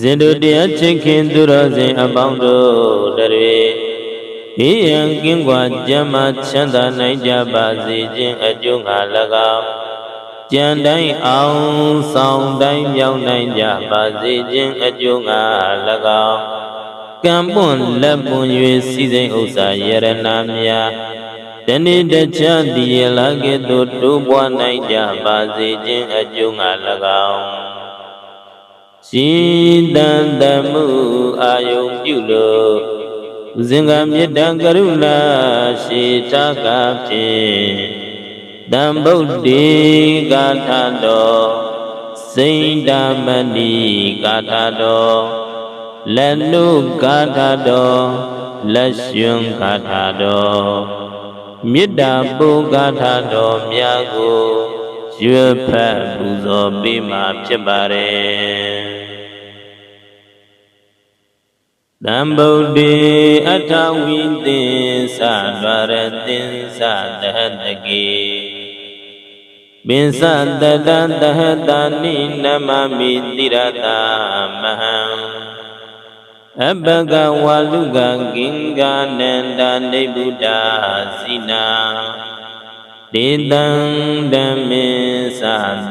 ဇင်တို့တရားချစ်ခင်သူတော်စင်အပေါင်းတို့တရေဘေးရန်ကင်းကွာကျမ်းမာချမ်းသာနိုင်ကြပါစေခြင်းအကျိုးငါ၎င်းကြံတိုင်းအောင်ဆောင်တိုင်းမြောက်နိုင်ကြပါစေခြင်းအကျိုးငါ၎င်းကံပွန်လက်ပွန်၍စီစဉ်ဥစ္စာယရနာများတနေ့တခြားတည်ရလာကဲ့သို့တိုးပွားနိုင်ကြပါစေခြင်းအကျိုးငါ၎င်း ရှင်တန်တမှုအာယုံပြုလို့ဇင်္ဂမေတ္တကရုဏာရှိတာကဖြင့်တံဗုဒ္ဓေဂါထာတော်စိန္ဒမဏိဂါထာတော်လက်နုဂါထာတော်လက်ရှင်ဂါထာတော်မေတ္တာပုဂါထာတော်များကို ရွတ်ဖတ်ပူဇော်ပေးမှာဖြစ်ပါတယ်တံဗုဒ္ဓေအထဝိသင်္သဒွရသင်္သတဟတကေပင်စတတတဟတနိနမမိတိရတာမဟံအပကဝါလူကဂင်္ဂနန္တနိဗ္ဗုဒ္ဓစိနာ တေတံဓမ္မေသ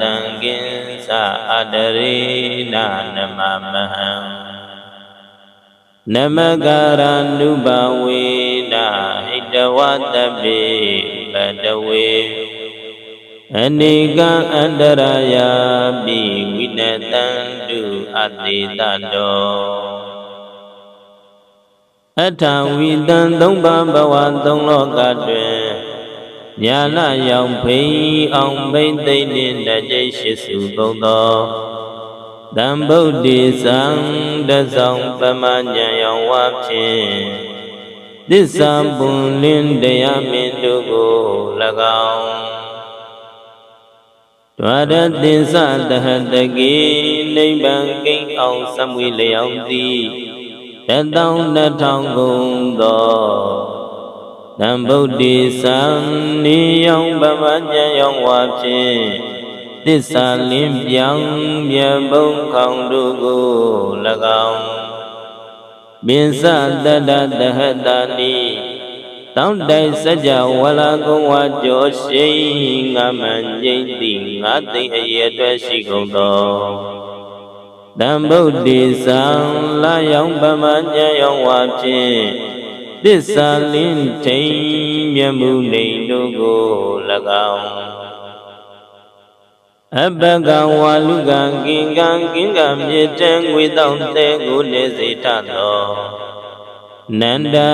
တံကင်္စအတရေနာနမမဟံနမကာရနုဘဝေနာဟိတဝတပိပတဝေအနေကံအန္တရာယာပိဝိနတံတုအတိတတောအထဝိတံသုံးပါးဘဝသုံးလောကတွင် ညာလရောင်ဖိအောင်ဘိသိမ့်နှင့်တကြိတ်ရှိစုကုန်သောတံဗုဒ္ဓေသံတဆောင်ပမညာယောဝဖြင့်သစ္စာပွန်လင်းတရားမင်းတို့ကို၎င်းဒွါရသင်္စတဟတကေနိဗ္ဗာန်ကိန်းအောင်စမွေလျောင်းသည်တတောင်းနှစ်ထောင်ကုန်သော တံဗုဒ္ဓေသံနိယောင်ပမညာယောဝဖြင့်သစ္စာလင်းပြောင်းမြတ်ဘုံခေါင်တို့ကို၎င်းပင်စတတတဟတနိတောင်းတိုင်စကြဝဠာကုံဝါကြောရှိငါမန်ငိမ့်သည်ငါသိအရေအတွက်ရှိကုန်သောတံဗုဒ္ဓေသံလာယောင်ပမညာယောဝါဖြင့် သစ္စာလင်းထိန်မြမှုနေတို့ကို၎င်းအပကဝါလူကံကင်ကံကင်ကံမြေတံငွေတောင်းတဲ့ကိုနေစေတသောနန္ဒာ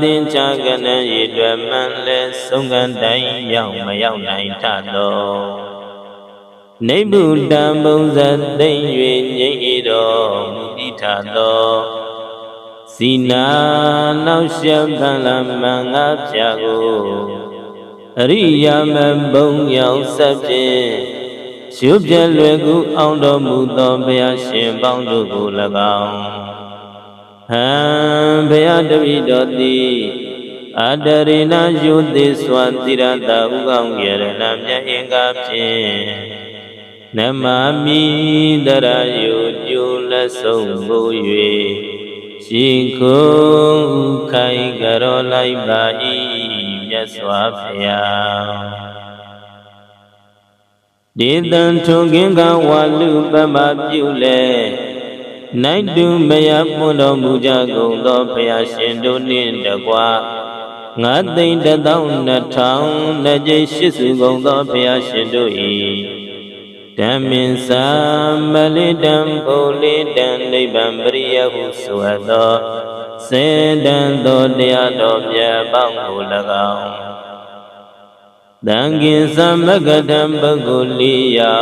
သင်္ချာကနရေတွယ်မှန်လဲဆုံးကန်တိုင်းရောက်မရောက်နိုင်ထသောနိဗ္ဗုတံဘုံဇသိမ့်၍ငြိမ့်ဤတော်မူပြီးထသော စီနာနောက်ရှက်ဖန်လမန်ငါဖြာကိုအရိယာမဘုံရောက်ဆက်ဖြင့်ရှုပြလွယ်ကူအောင်တော်မူသောဘုရားရှင်ပေါင်းတို့ကို၎င်းဟံဘုရားတပည့်တော်သည်အတရိနာယုတိစွာတိရတာဥကောင်းရဏမြတ်အင်္ဂါဖြင့်နမမိတရယုကျိုးလက်ဆုံးမူ၍ ရှိခုခိုင်ကြရောလိုက်ပါ၏မြတ်စွာဘုရားဒေတံထုံကင်းကဝါလူပမပြုလေနိုင်တုမယပွန်တော်မူကြကုန်သောဘုရားရှင်တို့နှင့်တကွာငါသိမ့်တသောနှစ်ထောင်နှစ်ကြိမ်ရှိစုကုန်သောဘုရားရှင်တို့၏ ဓမ္မင်စာမလိတံဘုလိတံနိဗ္ဗာန်ပရိယဟုဆိုအပ်သောစေတံသောတရားတော်မြတ်ပေါင်းကို၎င်းတံကိသမဂတံပုဂ္ဂိုလ်၄ရာ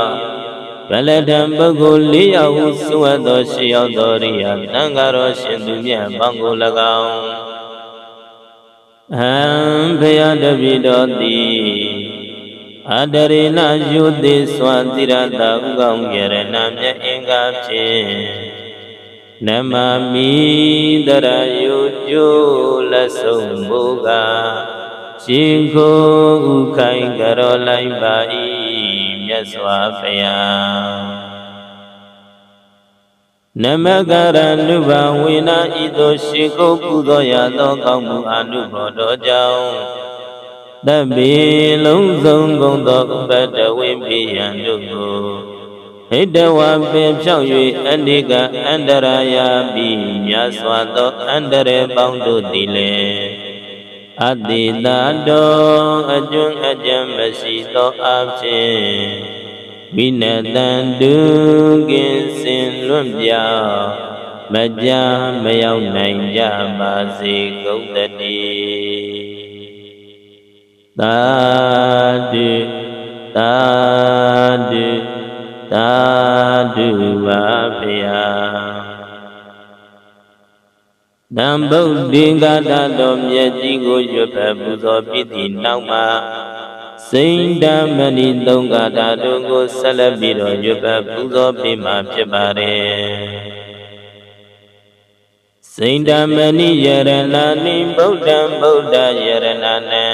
ဗလထံပုဂ္ဂိုလ်၄ရာဟုဆိုအပ်သောရှေးရောက်သောရိယာတံဃာတော်ရှင်သူမြတ်ပေါင်းကို၎င်းအံဘုရားတပိတော်သည် အတရေနယုတိစွာတိရတာဥကောင်းကြရဏမြတ်အင်္ဂါဖြင့်နမမိတရယုကျိုးလက်ဆုံးမူကားရှင်ကိုဥခိုင်ကြရောလိုက်ပါ၏မြတ်စွာဘုရားနမကရနုဘဝေနဤသို့ရှိကုပူဇော်ရသောကောင်းမှုအနုဘောတော်ကြောင့် တပိလုံးစုံကုန်သောဥပတဝိပိယံတို့ကိုဟိတဝပင်ဖြောက်၍အန္တိကအန္တရာယာပိမြတ်စွာသောအန္တရေပေါင်းတို့သည်လည်းအတိတာတော်အကျွန်းအကြံမရှိသောအဖြစ်ဝိနတံတုကင်စင်လွတ်ပြောင်းမကြမရောက်နိုင်ကြပါစေကုန်တည်း သာတုသာတုသာတုပါဗျာတံဗုဒ္ဓင်္ဂတတော်မြတ်ကြီးကိုရွတ်ဖတ်ပူဇော်ပြီးသည့်နောက်မှာစိန်တမဏိသုံးကားတာတို့ကိုဆက်လက်ပြီးတော့ရွတ်ပတ်ပူဇော်ပေးမှာဖြစ်ပါတယ်စိန်တမဏိယရဏနိဗုဒ္ဓံဗုဒ္ဓယရဏနံ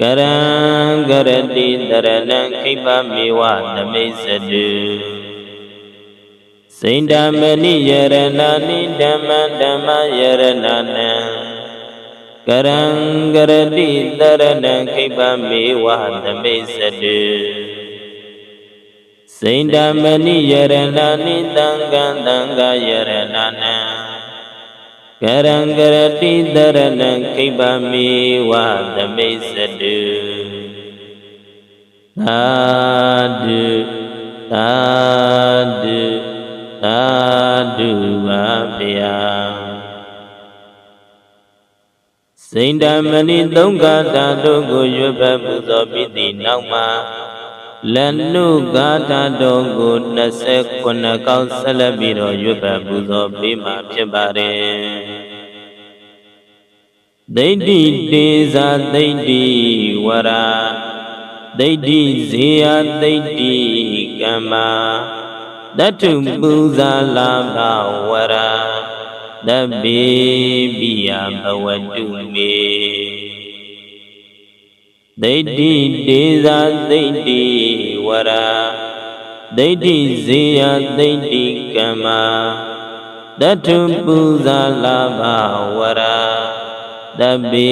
ကရံကရတိတရဏံခိပမေဝသမိစတုစိန်တမဏိယရဏနိဓမ္မဓမ္မယရဏနံကရံကရတိတရဏံခိပမေဝသမိစတုစိန္ဒမဏိယရဏနိတံကံတံဃာယရဏနံ ကရံကရတိတရဏံခိပမေဝသမိစတုသာဓုသာဓုသာဓုပါဗျာစိန်တမဏိသုံးကာတာတို့ကိုရွတ်ဖတ်ပူဇော်ပြီးသည့်နောက်မှာလနုကာတာတော်ကို29ကောက်ဆက်လက်ပြီးတော့ရွတ်ဖတ်ပူဇော်ပေးမှာဖြစ်ပါတယ် ဒိဋ္ဌိတေဇာဒိဋ္ဌိဝရာဒိဋ္ဌိဇေယဒိဋ္ဌိကမ္မာတတုပူဇာလာဘဝရာတပိပိယဘဝတုမေဒိဋ္ဌိတေဇာဒိဋ္ဌိဝရာဒိဋ္ဌိဇေယဒိဋ္ဌိကမ္မာတထုပူဇာလာဘဝရာ တပိ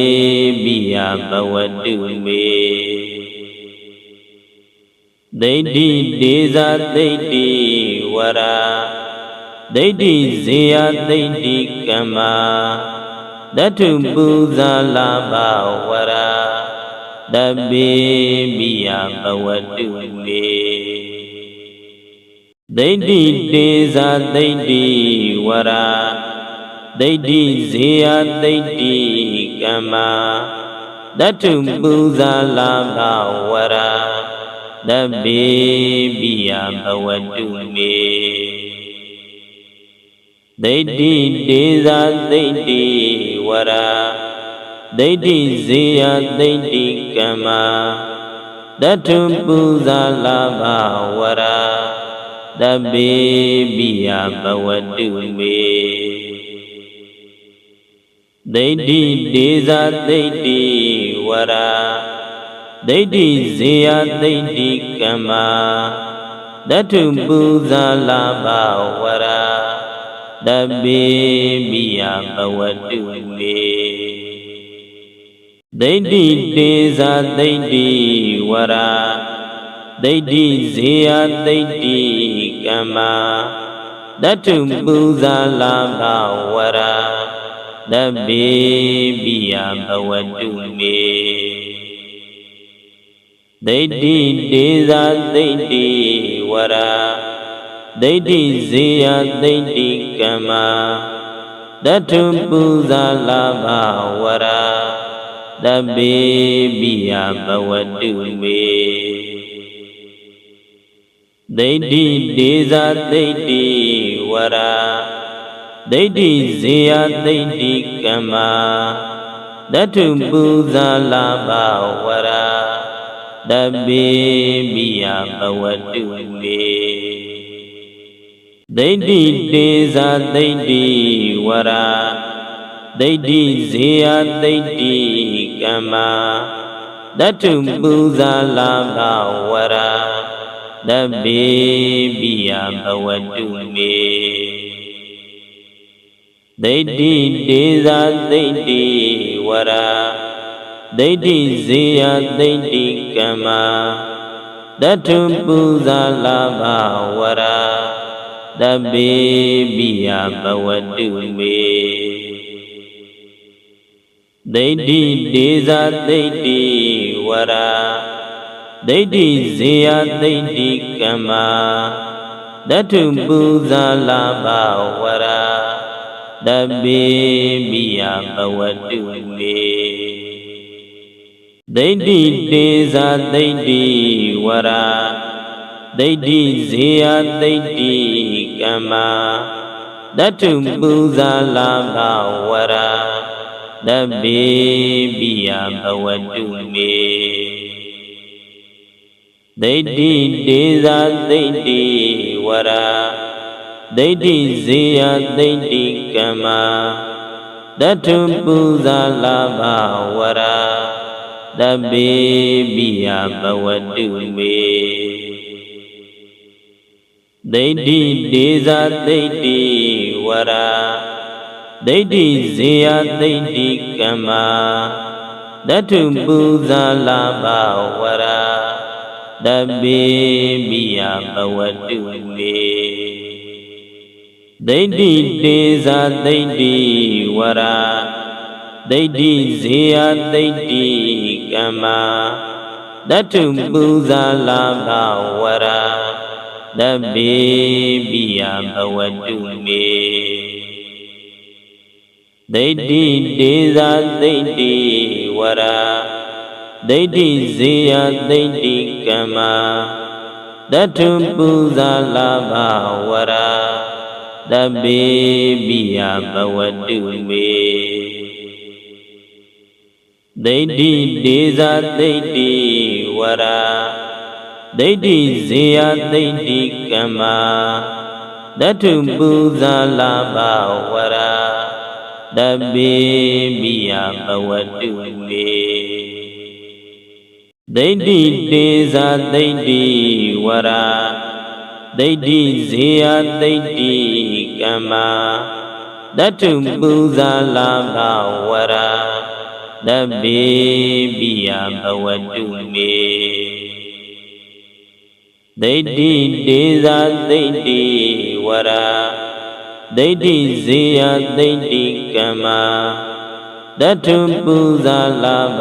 ပိယဘဝတုမေဒိဋ္ဌိတေဇာဒိဋ္ဌိဝရာဒိဋ္ဌိဇေယဒိဋ္ဌိကမ္မာတထုပူဇာလာဘဝရာတပိမိယဘဝတုမေဒိဋ္ဌိတေဇာဒိဋ္ဌိဝရာ ဒိဋ္ဌိဇေယဒိဋ္ဌိကမ္မာတထုပူဇာလာဘဝရာတပိမိယဘဝတုမေဒိဋ္ဌိတေဇာဒိဋ္ဌိဝရာဒိဋ္ဌိဇေယဒိဋ္ဌိကမ္မာတထုပူဇာလာဘဝရာတပိပိယဘဝတုမေ ဒိဋ္ဌိတေဇာဒိဋ္ဌိဝရာဒိဋ္ဌိဇေယဒိဋ္ဌိကမ္မာတထုပူဇာလာဘဝရာတပိမိယဘဝတုမေဒိဋ္ဌိတေဇာဒိဋ္ဌိဝရာဒိဋ္ဌိဇေယဒိဋ္ဌိကမ္မာတထုပူဇာလာဘဝရာ တပိပိယဘဝတုမေဒိဋ္ဌိတေဇာဒိဋ္ဌိဝရာဒိဋ္ဌိဇေယဒိဋ္ဌိကမ္မာတထုပူဇာလာဘဝရာတပိပိယဘဝတုမေဒိဋ္ဌိဒေဇာဒိဋ္ဌိဝရာ ဒိဋ္ဌိဇေယဒိဋ္ဌိကမ္မာတထုပူဇာလာဘဝရာတပိပိယဘဝတုမေဒိဋ္ဌိတေဇာဒိဋ္ဌိဝရာဒိဋ္ဌိဇေယဒိဋ္ဌိကမ္မာတထုပူဇာလာဘဝရာတတဗ္ဗေပိယဘဝတုမေ ဒိဋ္ဌိဒေဇာဒိဋ္ဌိဝရာဒိဋ္ဌိဇေယဒိဋ္ဌိကမ္မာတထုပူဇာလာဘဝရာတဗ္ဗေပိယဘဝတုမေဒိဋ္ဌိဒေဇာဒိဋ္ဌိဝရာဒိဋ္ဌိဇေယဒိဋ္ဌိကမ္မာတထုပူဇာလာဘဝရာ တဗ္ဗေပိယဘဝတုမေဒိဋ္ဌိတေဇာဒိဋ္ဌိဝရာဒိဋ္ဌိဇေယဒိဋ္ဌိကမ္မာတထုပူဇာလာဘဝရာတဗ္ဗေပိယဘဝတုမေဒိဋ္ဌိတေဇာဒိဋ္ဌိဝရာ ဒိဋ္ဌိဇေယဒိဋ္ဌိကမ္မာတထုပူဇာလာဘဝရာတဗ္ဗေပိယဘဝတုမေဒိဋ္ဌိဒေဇာဒိဋ္ဌိဝရာဒိဋ္ဌိဇေယဒိဋ္ဌိကမ္မာတထုပူဇာလာဘဝရာတဗ္ဗေပိယဘဝတုမေ ဒိဋ္ဌိတေဇာဒိဋ္ဌိဝရာဒိဋ္ဌိဇေယဒိဋ္ဌိကမ္မာတထုပူဇာလာဘဝရာတဗ္ဗေပိယဘဝတုမေဒိဋ္ဌိတေဇာဒိဋ္ဌိဝရာဒိဋ္ဌိဇေယဒိဋ္ဌိကမ္မာတထုပူဇာလာဘဝရာ တဗ္ဗေပိယဘဝတုမေဒိဋ္ဌိဒေဇာဒိဋ္ဌိဝရာဒိဋ္ဌိဇေယဒိဋ္ဌိကမ္မာတထုပူဇာလာဘဝရာတဗ္ဗေပိယဘဝတုမေဒိဋ္ဌိတေဇာဒိဋ္ဌိဝရာ ဒိဋ္ဌိဇေယဒိဋ္ဌိကမ္မာတထုပူဇာလာဘဝရာတဗ္ဗေပိယဘဝတုမေဒိဋ္ဌိတေဇာဒိဋ္ဌိဝရာဒိဋ္ဌိဇေယဒိဋ္ဌိကမ္မာတထုပူဇာလာဘ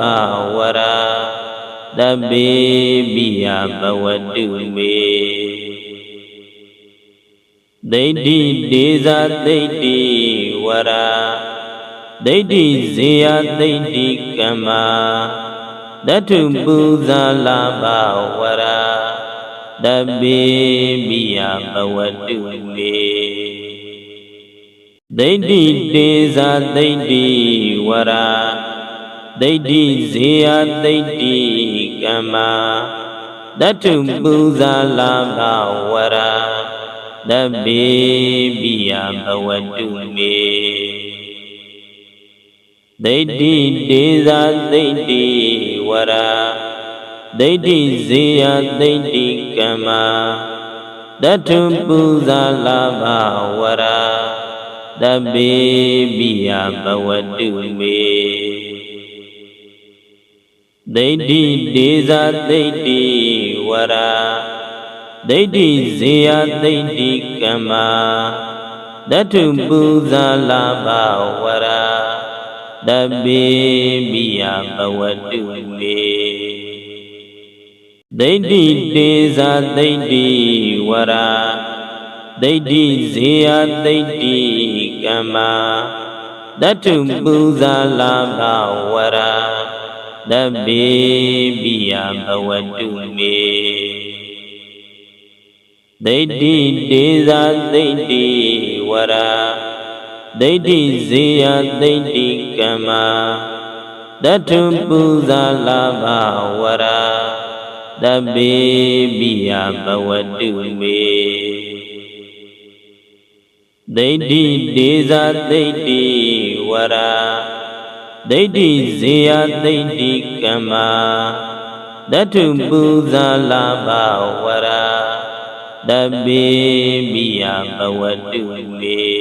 ဝရာတဗ္ဗေပိယဘဝတုမေ ဒိဋ္ဌိဒေဇာဒိဋ္ဌိဝရာဒိဋ္ဌိဇေယဒိဋ္ဌိကမ္မာတထုပူဇာလာဘဝရာတဗ္ဗေပိယဘဝတုမေဒိဋ္ဌိတေဇာဒိဋ္ဌိဝရာဒိဋ္ဌိဇေယဒိဋ္ဌိကမ္မာတထုပူဇာလာဘဝရာ တဗ္ဗေပိယဘဝတုမေဒိဋ္ဌိတေဇာဒိဋ္ဌိဝရာဒိဋ္ဌိဇေယဒိဋ္ဌိကမ္မာတထုပူဇာလာဘဝရာတဗ္ဗေပိယဘဝတုမေဒိဋ္ဌိဒေဇာဒိဋ္ဌိဝရာ ဒိဋ္ဌိဇေယဒိဋ္ဌိကမ္မာတထုပူဇာလာဘဝရာတဗ္ဗေပိယဘဝတုမေဒိဋ္ဌိတေဇာဒိဋ္ဌိဝရာဒိဋ္ဌိဇေယဒိဋ္ဌိကမ္မာတထုပူဇာလာဘဝရာတဗ္ဗေပိယဘဝတုမေ ဒိဋ္ဌိတေဇာဒိဋ္ဌိဝရာဒိဋ္ဌိဇေယဒိဋ္ဌိကမ္မာတထုပူဇာလာဘဝရာတဗ္ဗေပိယဘဝတုမေဒိဋ္ဌိဒေဇာဒိဋ္ဌိဝရာဒိဋ္ဌိဇေယဒိဋ္ဌိကမ္မာတထုပူဇာလာဘဝရာ တပိမိယဘဝတုမေ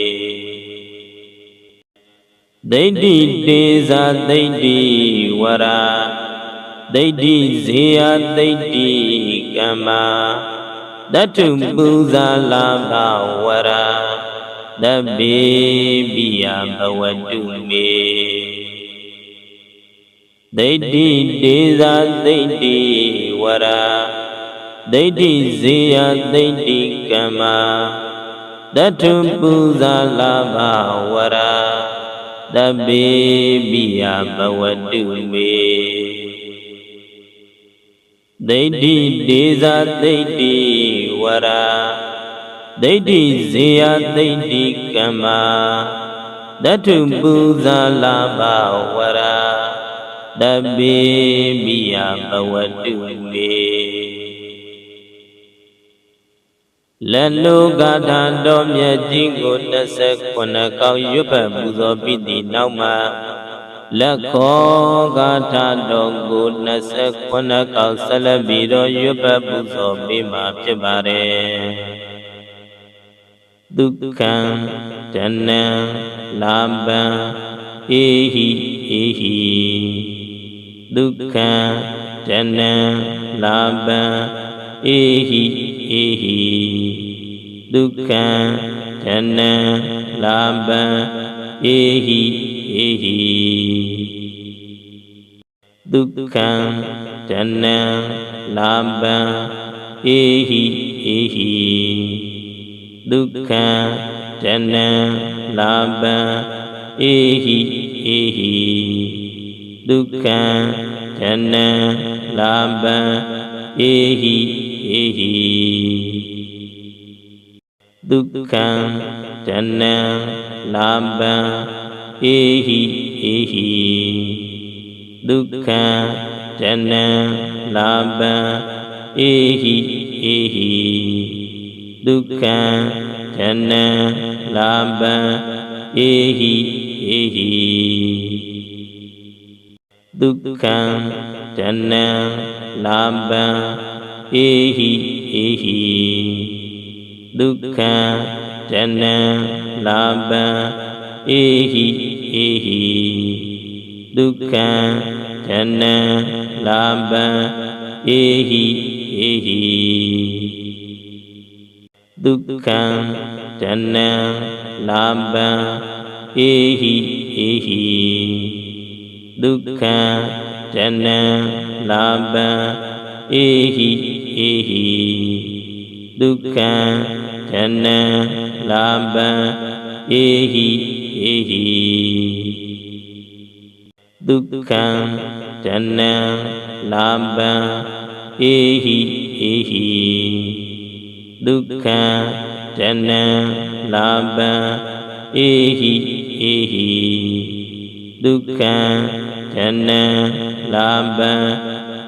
ဒိဋ္ဌိတေဇာဒိဋ္ဌိဝရာဒိဋ္ဌိဇေယဒိဋ္ဌိကမ္မာတတုပူဇာလာဘဝရာတပိပိယဘဝတုမေဒိဋ္ဌိတေဇာဒိဋ္ဌိဝရာ ဒိဋ္ဌိဇေယဒိဋ္ဌိကမ္မာတတုပူဇာလာဘဝရာတပိပိယဘဝတုမေဒိဋ္ဌိဒေဇာဒိဋ္ဌိဝရာဒိဋ္ဌိဇေယဒိဋ္ဌိကမ္မာတတုပူဇာလာဘဝရာတပိပိယဘဝတုမေ လက်လိုဂါထာတော်မြတ်ကြီးကို29ကောက်ရွတ်ဖတ်ပူဇော်ပြီးသည့်နောက်မှာလက်ခောဂါထာတော်ကို29ကောက်ဆက်လက်ပြီးတော့ရွတ်ဖတ်ပူဇော်ပေးမှာဖြစ်ပါတယ်ဒုက္ခံတဏံလာပံအေဟိအေဟိဒုက္ခံတဏံလာပံ အေဟိအေဟိဒုက္ခံဓနံလာပံအေဟိအေဟိဒုက္ခံဓနံလာပံအေဟိအေဟိဒုက္ခံဓနံလာပံအေဟိအေဟိဒုက္ခံဓနံလာပံအေ ဟိအေဟိဒုက္ခံတဏံလာပံအေဟိအေဟိဒုက္ခံတဏံလာပံအေဟိအေဟိဒုက္ခံတဏံလာပံအေဟိအေဟိဒုက္ခံတဏံလာပံ အေဟိအေဟိဒုက္ခံတဏံလာပံအေဟိအေဟိဒုက္ခံတဏံလာပံအေဟိအေဟိဒုက္ခံတဏံလာပံအေဟိအေဟိဒုက္ခံတဏံလာပံ အေဟိအေဟိဒုက္ခံဓနံလာပံအေဟိအေဟိဒုက္ခံဓနံလာပံအေဟိအေဟိဒုက္ခံဓနံလာပံအေဟိအေဟိဒုက္ခံဓနံလာပံ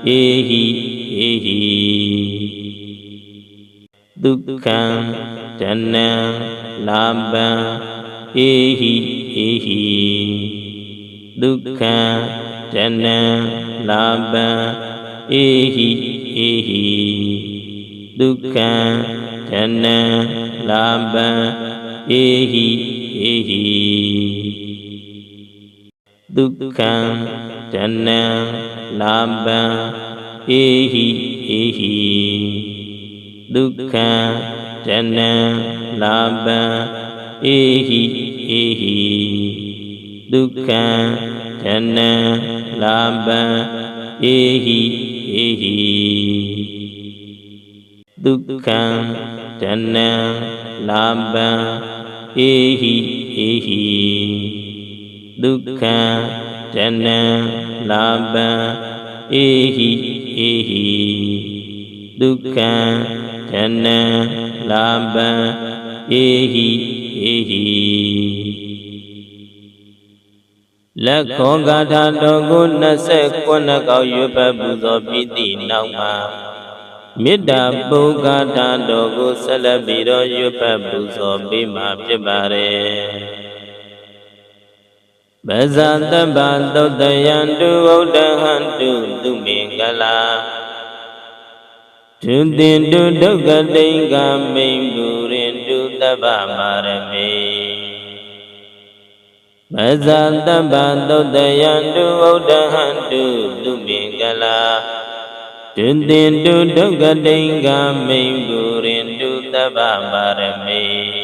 အေဟိအေဟိ ဒုက္ခံတဏံလာပံအေဟိအေဟိဒုက္ခံတဏံလာပံအေဟိအေဟိဒုက္ခံတဏံလာပံအေဟိအေဟိဒုက္ခံတဏံလာပံ အေဟိအေဟိဒုက္ခံတဏံလာပံအေဟိအေဟိဒုက္ခံတဏံလာပံအေဟိအေဟိဒုက္ခံတဏံလာပံအေဟိအေဟိဒုက္ခံတဏံလာပံ အေဟိအေဟိဒုက္ခံတဏံလာပံအေဟိအေဟိလက်ခောဂါထာတော်ကို29ကောက်ရွတ်ပတ်ပူဇော်ပြီးသည့်နောက်မှာမေတ္တာပုဂ္ဂါထာတော်ကိုဆက်လက်ပြီးတော့ရွတ်ပတ်ပူဇော်ပေးမှာဖြစ်ပါတယ် ပဇာတပ္ပသုတ်တယံတုဝုဒ္ဓဟံတုသူမင်္ဂလာဒုတင်တုဒုက္ခတိင်္ဂမိန်ပုရင်တုတပ္ပမာရမေမဇာတပ္ပသုတ်တယံတုဩဒဟံတုသူမင်္ဂလာဒုတင်တုဒုက္ခတိင်္ဂမိန်ပုရင်တုတပ္ပမာရမေ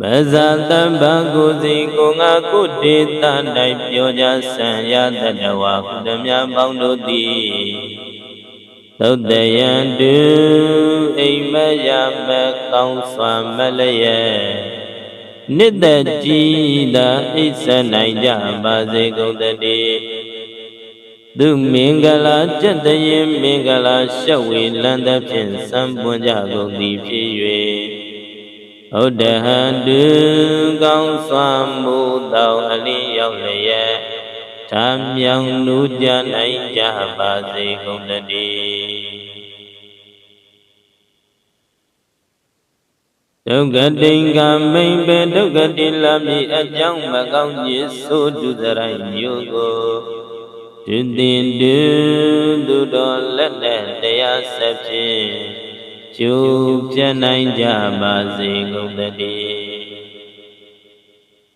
မဇာတပ္ပကိုစီကိုငါကုတေတ၌ပြောကြဆံရတတဝါကုသမြပေါင်းတို့သည်သုတ်တယံတုအိမ်မယမကောင်းစွာမလျက်နိတ္တကြည်သာအိဆနိုင်ကြပါစေကုန်တည်းသူမင်္ဂလာကြက်တရင်မင်္ဂလာရှက်ဝေလန်းသဖြင့်စံပွင့်ကြကုန်သည်ဖြစ်၍ ဟုတ်တဟံတုကောင်းစွာမှုသောအလင်းရောက်လျက်သာမြောင်လူကြနိုင်ကြပါစေကုန်တည်းဒုက္ကတိင်္ဂမိန်ပေဒုက္ကတိလမိအကြောင်းမကောင်းကြီးဆိုတုသရိုင်းမျိုးကိုဒုတင်တုသူတော်လက်နဲ့တရားဆက်ဖြင့် ကျိုးပြနိုင်ကြပါစေကုန်တည်း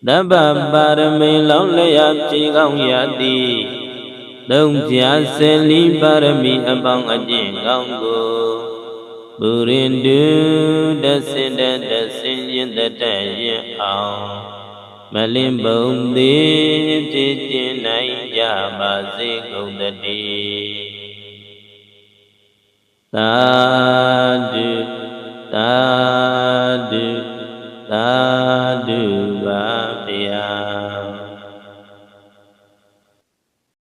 တပ္ပပါရမေလောင်းလျာဖြေကောင်းရသည်သုံးပြဆယ်လီပါရမီအပေါင်းအကျင့်ကောင်းကိုပုရိန္တုတဆင်တတဆင်ရင်တတရင်အောင်မလင်းပုံသည်ဖြစ်ကျင်နိုင်ကြပါစေကုန်တည်း သာဓုသာဓုသာဓုပါဗျာ